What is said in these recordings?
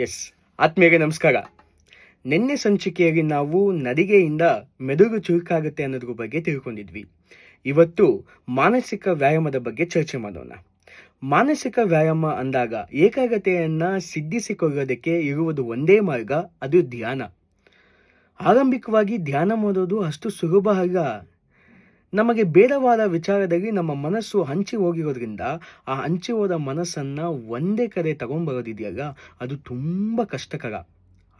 S. ಆತ್ಮೀಯರಿಗೆ ನಮಸ್ಕಾರ. ನಿನ್ನೆ ಸಂಚಿಕೆಯಲ್ಲಿ ನಾವು ನಡಿಗೆಯಿಂದ ಮೆದುಳು ಚುರುಕಾಗುತ್ತೆ ಅನ್ನೋದ್ರ ಬಗ್ಗೆ ತಿಳ್ಕೊಂಡಿದ್ವಿ. ಇವತ್ತು ಮಾನಸಿಕ ವ್ಯಾಯಾಮದ ಬಗ್ಗೆ ಚರ್ಚೆ ಮಾಡೋಣ. ಮಾನಸಿಕ ವ್ಯಾಯಾಮ ಅಂದಾಗ ಏಕಾಗ್ರತೆಯನ್ನು ಸಿದ್ಧಿಸಿಕೊಳ್ಳೋದಕ್ಕೆ ಇರುವುದು ಒಂದೇ ಮಾರ್ಗ, ಅದು ಧ್ಯಾನ. ಆರಂಭಿಕವಾಗಿ ಧ್ಯಾನ ಮಾಡೋದು ಅಷ್ಟು ಸುಲಭ ಅಲ್ಲ. ನಮಗೆ ಬೇಡವಾದ ವಿಚಾರದಲ್ಲಿ ನಮ್ಮ ಮನಸ್ಸು ಹಂಚಿ ಹೋಗಿರೋದ್ರಿಂದ ಆ ಹಂಚಿ ಹೋದ ಮನಸ್ಸನ್ನು ಒಂದೇ ಕಡೆ ತಗೊಂಬರೋದಿದೆಯಲ್ಲ ಅದು ತುಂಬ ಕಷ್ಟಕರ.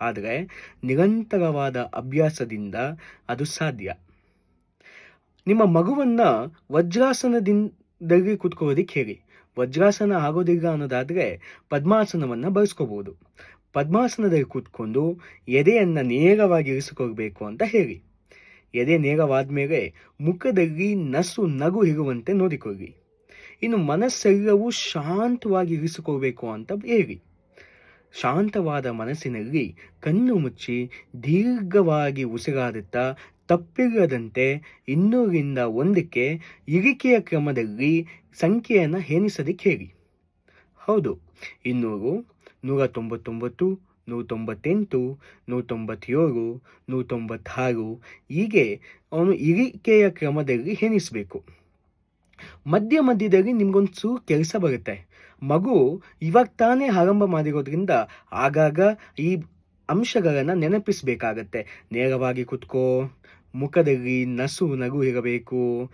ಆದರೆ ನಿರಂತರವಾದ ಅಭ್ಯಾಸದಿಂದ ಅದು ಸಾಧ್ಯ. ನಿಮ್ಮ ಮಗುವನ್ನು ವಜ್ರಾಸನದಿಂದಲೇ ಕೂತ್ಕೊಳ್ಳೋದಿಕ್ಕೆ ಹೇಳಿ ವಜ್ರಾಸನ ಆಗೋದಿಲ್ಲ ಅನ್ನೋದಾದರೆ ಪದ್ಮಾಸನವನ್ನು ಬಳಸ್ಕೋಬೋದು. ಪದ್ಮಾಸನದಲ್ಲಿ ಕೂತ್ಕೊಂಡು ಎದೆಯನ್ನು ನೇರವಾಗಿ ಇರಿಸಿಕೊಳ್ಬೇಕು ಅಂತ ಹೇಳಿ. ಎದೆ ನೇರವಾದ ಮೇಲೆ ಮುಖದಲ್ಲಿ ನಸು ನಗು ಇರುವಂತೆ ನೋಡಿಕೊಳ್ಳಿ. ಇನ್ನು ಮನಸ್ಸೆಲ್ಲವೂ ಶಾಂತವಾಗಿ ಇರಿಸಿಕೊಳ್ಬೇಕು ಅಂತ ಹೇಳಿ. ಶಾಂತವಾದ ಮನಸ್ಸಿನಲ್ಲಿ ಕಣ್ಣು ಮುಚ್ಚಿ ದೀರ್ಘವಾಗಿ ಉಸಿರಾಡುತ್ತಾ ತಪ್ಪಿಲ್ಲದಂತೆ ಇನ್ನೂರಿಂದ ಒಂದಕ್ಕೆ ಇರಿಕೆಯ ಕ್ರಮದಲ್ಲಿ ಸಂಖ್ಯೆಯನ್ನು ಎಣಿಸೋದಕ್ಕೆ ಹೇಳಿ. ಹೌದು, ಇನ್ನೂರು, ನೂರ ತೊಂಬತ್ತೊಂಬತ್ತು ನೂರ ತೊಂಬತ್ತೆಂಟು ನೂರ ತೊಂಬತ್ತೇಳು ನೂರ ತೊಂಬತ್ತಾರು ಹೀಗೆ ಅವನು ಇರಿಕೆಯ ಕ್ರಮದಲ್ಲಿ ಎಣಿಸಬೇಕು ಮಧ್ಯ ಮಧ್ಯದಲ್ಲಿ ನಿಮ್ಗೊಂದು ಚೂರು ಕೆಲಸ ಬರುತ್ತೆ. ಮಗು ಇವಾಗ ತಾನೇ ಆರಂಭ ಮಾಡಿರೋದ್ರಿಂದ ಆಗಾಗ ಈ ಅಂಶಗಳನ್ನು ನೆನಪಿಸಬೇಕಾಗತ್ತೆ. ನೇರವಾಗಿ ಕುತ್ಕೋ, ಮುಖದಲ್ಲಿ ನಸು ನಗು ಇರಬೇಕು.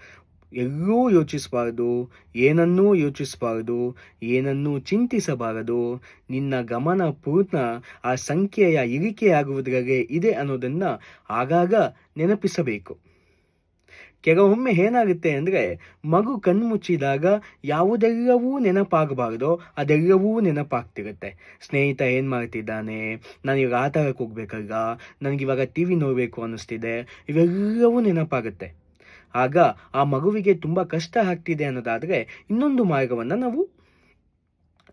ಎಲ್ಲೂ ಯೋಚಿಸಬಾರದು, ಏನನ್ನೂ ಯೋಚಿಸಬಾರದು, ಏನನ್ನೂ ಚಿಂತಿಸಬಾರದು. ನಿನ್ನ ಗಮನ ಪೂರ್ಣ, ಆ ಸಂಖ್ಯೆಯ ಇರಿಕೆಯಾಗುವುದರಲ್ಲಿ ಇದೆ ಅನ್ನೋದನ್ನು ಆಗಾಗ ನೆನಪಿಸಬೇಕು. ಕೆಲವೊಮ್ಮೆ ಏನಾಗುತ್ತೆ ಅಂದರೆ, ಮಗು ಕಣ್ಮುಚ್ಚಿದಾಗ ಯಾವುದೆಲ್ಲವೂ ನೆನಪಾಗಬಾರ್ದೋ, ಅದೆಲ್ಲವೂ ನೆನಪಾಗ್ತಿರುತ್ತೆ. ಸ್ನೇಹಿತ ಏನು ಮಾಡ್ತಿದ್ದಾನೆ? ನಾನು ಇವಾಗ ಆಟ ಆಡಕ್ಕೆ ಹೋಗ್ಬೇಕಲ್ಲ ನನಗಿವಾಗ ಟಿ ವಿ ನೋಡಬೇಕು ಅನ್ನಿಸ್ತಿದೆ. ಇವೆಲ್ಲವೂ ನೆನಪಾಗುತ್ತೆ. ಆಗ ಆ ಮಗುವಿಗೆ ತುಂಬ ಕಷ್ಟ ಆಗ್ತಿದೆ ಅನ್ನೋದಾದರೆ ಇನ್ನೊಂದು ಮಾರ್ಗವನ್ನು ನಾವು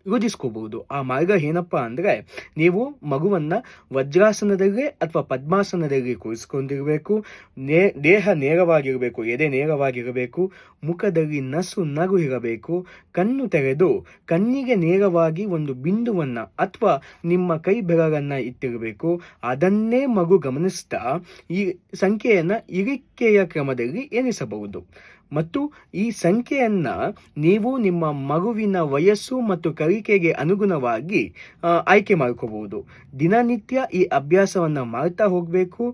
ಯೋಜಿಸ್ಕೋಬಹುದು ಆ ಮಾರ್ಗ ಏನಪ್ಪ ಅಂದರೆ ನೀವು ಮಗುವನ್ನು ವಜ್ರಾಸನದಲ್ಲಿ ಅಥವಾ ಪದ್ಮಾಸನದಲ್ಲಿ ಕೂರಿಸ್ಕೊಂಡಿರಬೇಕು. ನೇ, ದೇಹ ನೇರವಾಗಿರಬೇಕು, ಎದೆ ನೇರವಾಗಿರಬೇಕು, ಮುಖದಲ್ಲಿ ನಸು ನಗು ಇರಬೇಕು, ಕಣ್ಣು ತೆರೆದು ಕಣ್ಣಿಗೆ ನೇರವಾಗಿ ಒಂದು ಬಿಂದುವನ್ನು ಅಥವಾ ನಿಮ್ಮ ಕೈ ಬೆರಗನ್ನು ಇಟ್ಟಿರಬೇಕು. ಅದನ್ನೇ ಮಗು ಗಮನಿಸ್ತಾ ಈ ಸಂಖ್ಯೆಯನ್ನು ಇರಿಕೆಯ ಕ್ರಮದಲ್ಲಿ ಎಣಿಸಬಹುದು. ಮತ್ತು ಈ ಸಂಖ್ಯೆಯನ್ನು ನೀವು ನಿಮ್ಮ ಮಗುವಿನ ವಯಸ್ಸು ಮತ್ತು ಕಲಿಕೆಗೆ ಅನುಗುಣವಾಗಿ ಆಯ್ಕೆ ಮಾಡ್ಕೋಬಹುದು. ದಿನನಿತ್ಯ ಈ ಅಭ್ಯಾಸವನ್ನು ಮಾಡ್ತಾ ಹೋಗಬೇಕು.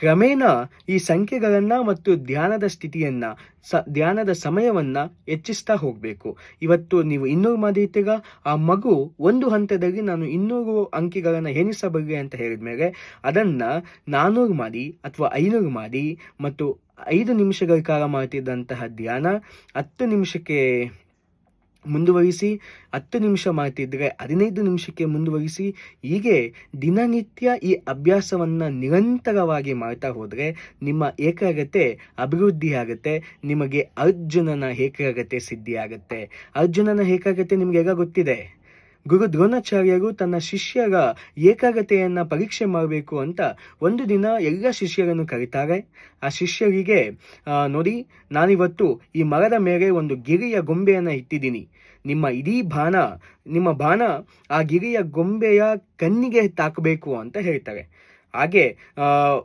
ಕ್ರಮೇಣ ಈ ಸಂಖ್ಯೆಗಳನ್ನು ಮತ್ತು ಧ್ಯಾನದ ಸ್ಥಿತಿಯನ್ನು, ಸ, ಧ್ಯಾನದ ಸಮಯವನ್ನ ಹೆಚ್ಚಿಸ್ತಾ ಹೋಗಬೇಕು. ಇವತ್ತು ನೀವು ಇನ್ನೂರು ಮಾಡಿರ್ತೀಗ ಆ ಮಗು ಒಂದು ಹಂತದಲ್ಲಿ ನಾನು ಇನ್ನೂರು ಅಂಕಿಗಳನ್ನು ಎಣಿಸಬಲ್ಲೆ ಅಂತ ಹೇಳಿದ ಮೇಲೆ ಅದನ್ನ ನಾನೂರು ಮಾಡಿ ಅಥವಾ ಐನೂರು ಮಾಡಿ ಮತ್ತು ಐದು ನಿಮಿಷಗಳ ಕಾಲ ಮಾಡ್ತಿದ್ದಂತಹ ಧ್ಯಾನ ಹತ್ತು ನಿಮಿಷಕ್ಕೆ ಮುಂದುವರಿಸಿ ಹತ್ತು ನಿಮಿಷ ಮಾಡ್ತಿದ್ರೆ ಹದಿನೈದು ನಿಮಿಷಕ್ಕೆ ಮುಂದುವರಿಸಿ ಹೀಗೆ ದಿನನಿತ್ಯ ಈ ಅಭ್ಯಾಸವನ್ನು ನಿರಂತರವಾಗಿ ಮಾಡ್ತಾ ಹೋದರೆ ನಿಮ್ಮ ಏಕಾಗ್ರತೆ ಅಭಿವೃದ್ಧಿ ಆಗುತ್ತೆ ನಿಮಗೆ ಅರ್ಜುನನ ಏಕಾಗ್ರತೆ ಸಿದ್ಧಿಯಾಗುತ್ತೆ. ಅರ್ಜುನನ ಏಕಾಗ್ರತೆ ನಿಮಗೆಲ್ಲ ಗೊತ್ತಿದೆ? ಗುರು ದ್ರೋಣಾಚಾರ್ಯರು ತನ್ನ ಶಿಷ್ಯರ ಏಕಾಗ್ರತೆಯನ್ನು ಪರೀಕ್ಷೆ ಮಾಡಬೇಕು ಅಂತ ಒಂದು ದಿನ ಎಲ್ಲ ಶಿಷ್ಯರನ್ನು ಕರೀತಾರೆ. ಆ ಶಿಷ್ಯರಿಗೆ ನೋಡಿ, ನಾನಿವತ್ತು ಈ ಮರದ ಮೇಲೆ ಒಂದು ಗಿರಿಯ ಗೊಂಬೆಯನ್ನು ಇಟ್ಟಿದ್ದೀನಿ. ನಿಮ್ಮ ಇಡೀ ಬಾಣ, ನಿಮ್ಮ ಬಾಣ ಆ ಗಿರಿಯ ಗೊಂಬೆಯ ಕಣ್ಣಿಗೆ ತಾಕಬೇಕು ಅಂತ ಹೇಳ್ತಾರೆ. ಹಾಗೆ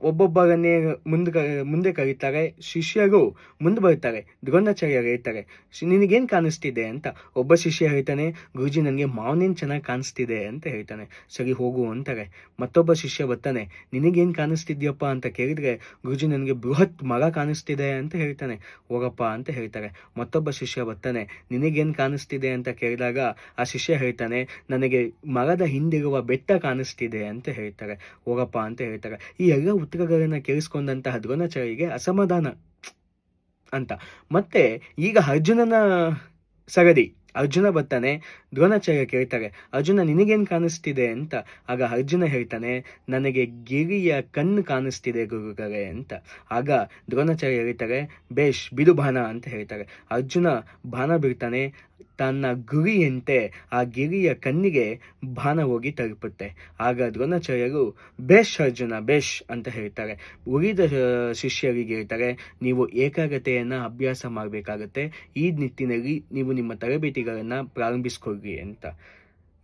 ಒಬ್ಬೊಬ್ಬರನ್ನೇ ಮುಂದೆ ಮುಂದೆ ಕರೀತಾರೆ, ಶಿಷ್ಯರು ಮುಂದೆ ಬರ್ತಾರೆ ದ್ರೋಣಾಚಾರ್ಯರು ಹೇಳ್ತಾರೆ ನಿನಗೇನ್ ಕಾಣಿಸ್ತಿದೆ? ಅಂತ. ಒಬ್ಬ ಶಿಷ್ಯ ಹೇಳ್ತಾನೆ, ಗುರುಜಿ, ನನಗೆ ಮಾವನೇನು ಚೆನ್ನಾಗಿ ಕಾಣಿಸ್ತಿದೆ, ಅಂತ ಹೇಳ್ತಾನೆ. ಸರಿ, ಹೋಗು, ಅಂತಾರೆ. ಮತ್ತೊಬ್ಬ ಶಿಷ್ಯ ಬರ್ತಾನೆ, ನಿನಗೇನು ಕಾಣಿಸ್ತಿದ್ಯಪ್ಪ? ಅಂತ ಕೇಳಿದರೆ, ಗುರುಜಿ, ನನಗೆ ಬೃಹತ್ ಮರ ಕಾಣಿಸ್ತಿದೆ, ಅಂತ ಹೇಳ್ತಾನೆ. ಹೋಗಪ್ಪ, ಅಂತ ಹೇಳ್ತಾರೆ. ಮತ್ತೊಬ್ಬ ಶಿಷ್ಯ ಬರ್ತಾನೆ, ನಿನಗೇನು ಕಾಣಿಸ್ತಿದೆ? ಅಂತ ಕೇಳಿದಾಗ, ಆ ಶಿಷ್ಯ ಹೇಳ್ತಾನೆ, ನನಗೆ ಮರದ ಹಿಂದಿರುವ ಬೆಟ್ಟ ಕಾಣಿಸ್ತಿದೆ, ಅಂತ ಹೇಳ್ತಾರೆ. ಹೋಗಪ್ಪ, ಅಂತ ಹೇಳ್ತಾರೆ. ಈ ಎಲ್ಲ ಉತ್ತರಗಳನ್ನು ಕೇಳಿಸ್ಕೊಂಡಂತಹ ದ್ರೋಣಾಚಾರ್ಯರಿಗೆ ಅಸಮಾಧಾನ ಅಂತ. ಮತ್ತೆ ಈಗ ಅರ್ಜುನನ ಸಗದಿ. ಅರ್ಜುನ ಬರ್ತಾನೆ, ದ್ರೋಣಾಚಾರ್ಯ ಕೇಳ್ತಾರೆ, ಅರ್ಜುನ, ನಿನಗೇನು ಕಾಣಿಸ್ತಿದೆ ಅಂತ? ಆಗ ಅರ್ಜುನ ಹೇಳ್ತಾನೆ, ನನಗೆ ಗಿರಿಯ ಕಣ್ಣು ಕಾಣಿಸ್ತಿದೆ ಗುರುಗಳೇ ಅಂತ. ಆಗ ದ್ರೋಣಾಚಾರ್ಯ ಹೇಳ್ತಾರೆ, ಬೇಷ್, ಬಿಡು ಬಾಣ ಅಂತ ಹೇಳ್ತಾರೆ. ಅರ್ಜುನ ಬಾಣ ಬಿಡ್ತಾನೆ ತನ್ನ ಗುರಿಯಂತೆ ಆ ಗಿರಿಯ ಕಣ್ಣಿಗೆ ಬಾಣ ಹೋಗಿ ತಲುಪುತ್ತೆ. ಆಗ ದ್ರೋಣಾಚಾರ್ಯರು, ಬೇಷ್ ಅರ್ಜುನ, ಬೇಷ್ ಅಂತ ಹೇಳ್ತಾರೆ. ಉಳಿದ ಶಿಷ್ಯರಿಗೆ ಹೇಳ್ತಾರೆ, ನೀವು ಏಕಾಗ್ರತೆಯನ್ನು ಅಭ್ಯಾಸ ಮಾಡಬೇಕಾಗತ್ತೆ. ಈ ನಿಟ್ಟಿನಲ್ಲಿ ನೀವು ನಿಮ್ಮ amiga na Pralambis Corrienta.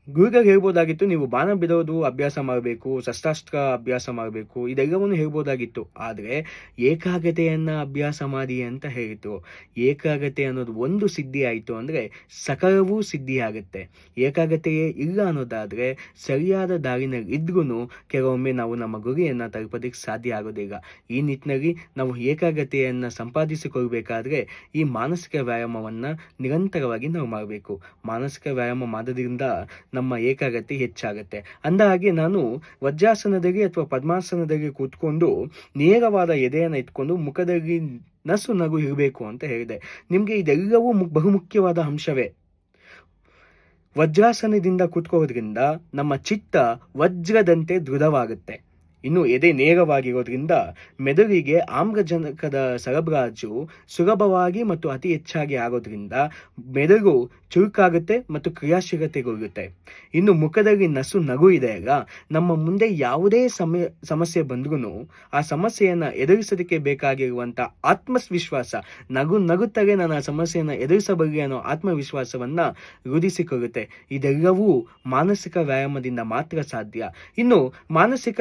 ಗುರುಗಳು ಹೇಳ್ಬೋದಾಗಿತ್ತು, ನೀವು ಬಾಣ ಬಿಡೋದು ಅಭ್ಯಾಸ ಮಾಡಬೇಕು, ಶಸ್ತ್ರಾಸ್ತ್ರ ಅಭ್ಯಾಸ ಮಾಡಬೇಕು, ಇದೆಲ್ಲವನ್ನು ಹೇಳ್ಬೋದಾಗಿತ್ತು. ಆದರೆ, ಏಕಾಗ್ರತೆಯನ್ನು ಅಭ್ಯಾಸ ಮಾಡಿ ಅಂತ ಹೇಳಿತು ಏಕಾಗ್ರತೆ ಅನ್ನೋದು ಒಂದು ಸಿದ್ಧಿ ಆಯಿತು ಅಂದರೆ ಸಕಲವೂ ಸಿದ್ಧಿಯಾಗುತ್ತೆ ಏಕಾಗ್ರತೆಯೇ ಇಲ್ಲ ಅನ್ನೋದಾದರೆ ಸರಿಯಾದ ದಾರಿನಲ್ಲಿ ಇದ್ರೂ ಕೆಲವೊಮ್ಮೆ ನಾವು ನಮ್ಮ ಗುರಿಯನ್ನು ತಲುಪೋದಕ್ಕೆ ಸಾಧ್ಯ ಆಗೋದಿಲ್ಲ. ಈ ನಿಟ್ಟಿನಲ್ಲಿ ನಾವು ಏಕಾಗ್ರತೆಯನ್ನು ಸಂಪಾದಿಸಿಕೊಳ್ಬೇಕಾದ್ರೆ ಈ ಮಾನಸಿಕ ವ್ಯಾಯಾಮವನ್ನು ನಿರಂತರವಾಗಿ ನಾವು ಮಾಡಬೇಕು. ಮಾನಸಿಕ ವ್ಯಾಯಾಮ ಮಾಡೋದ್ರಿಂದ ನಮ್ಮ ಏಕಾಗ್ರತೆ ಹೆಚ್ಚಾಗುತ್ತೆ. ಅಂದಹಾಗೆ ನಾನು ವಜ್ರಾಸನದಲ್ಲಿ ಅಥವಾ ಪದ್ಮಾಸನದಲ್ಲಿ ಕೂತ್ಕೊಂಡು ನೇರವಾದ ಎದೆಯನ್ನು ಇಟ್ಕೊಂಡು ಮುಖದಲ್ಲಿ ನಸು ನಗು ಇರಬೇಕು ಅಂತ ಹೇಳಿದೆ. ನಿಮಗೆ ಇದೆಲ್ಲವೂ ಬಹುಮುಖ್ಯವಾದ ಅಂಶವೇ. ವಜ್ರಾಸನದಿಂದ ಕೂತ್ಕೋದ್ರಿಂದ ನಮ್ಮ ಚಿತ್ತ ವಜ್ರದಂತೆ ದೃಢವಾಗುತ್ತೆ. ಇನ್ನು ಎದೆ ನೇರವಾಗಿರೋದ್ರಿಂದ ಮೆದುಳಿಗೆ ಆಮ್ಲಜನಕದ ಸರಬರಾಜು ಸುಲಭವಾಗಿ ಮತ್ತು ಅತಿ ಹೆಚ್ಚಾಗಿ ಆಗೋದ್ರಿಂದ ಮೆದುಳು ಚುರುಕಾಗುತ್ತೆ ಮತ್ತು ಕ್ರಿಯಾಶೀಲತೆಗೊಳ್ಳುತ್ತೆ ಇನ್ನು ಮುಖದಲ್ಲಿ ನಸು ನಗು ಇದೆ ನಮ್ಮ ಮುಂದೆ ಯಾವುದೇ ಸಮಯ, ಸಮಸ್ಯೆ ಬಂದ್ರೂ ಆ ಸಮಸ್ಯೆಯನ್ನು ಎದುರಿಸೋದಕ್ಕೆ ಬೇಕಾಗಿರುವಂಥ ಆತ್ಮವಿಶ್ವಾಸ, ನಗು ನಗುತ್ತಲೇ ನಾನು ಆ ಸಮಸ್ಯೆಯನ್ನು ಎದುರಿಸಬಲ್ಲೆ ಅನ್ನೋ ಆತ್ಮವಿಶ್ವಾಸವನ್ನು ರೂಢಿಸಿಕೊಳ್ಳುತ್ತೆ ಇದೆಲ್ಲವೂ ಮಾನಸಿಕ ವ್ಯಾಯಾಮದಿಂದ ಮಾತ್ರ ಸಾಧ್ಯ. ಇನ್ನು ಮಾನಸಿಕ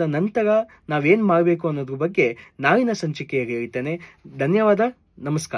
ವ್ಯಾಯಾಮದ ನಂತರ ನಾವೇನು ಮಾಡಬೇಕು ಅನ್ನೋದ್ರ ಬಗ್ಗೆ ನಾಳಿನ ಸಂಚಿಕೆಯಲ್ಲಿ ಹೇಳ್ತೇನೆ. ಧನ್ಯವಾದ. ನಮಸ್ಕಾರ.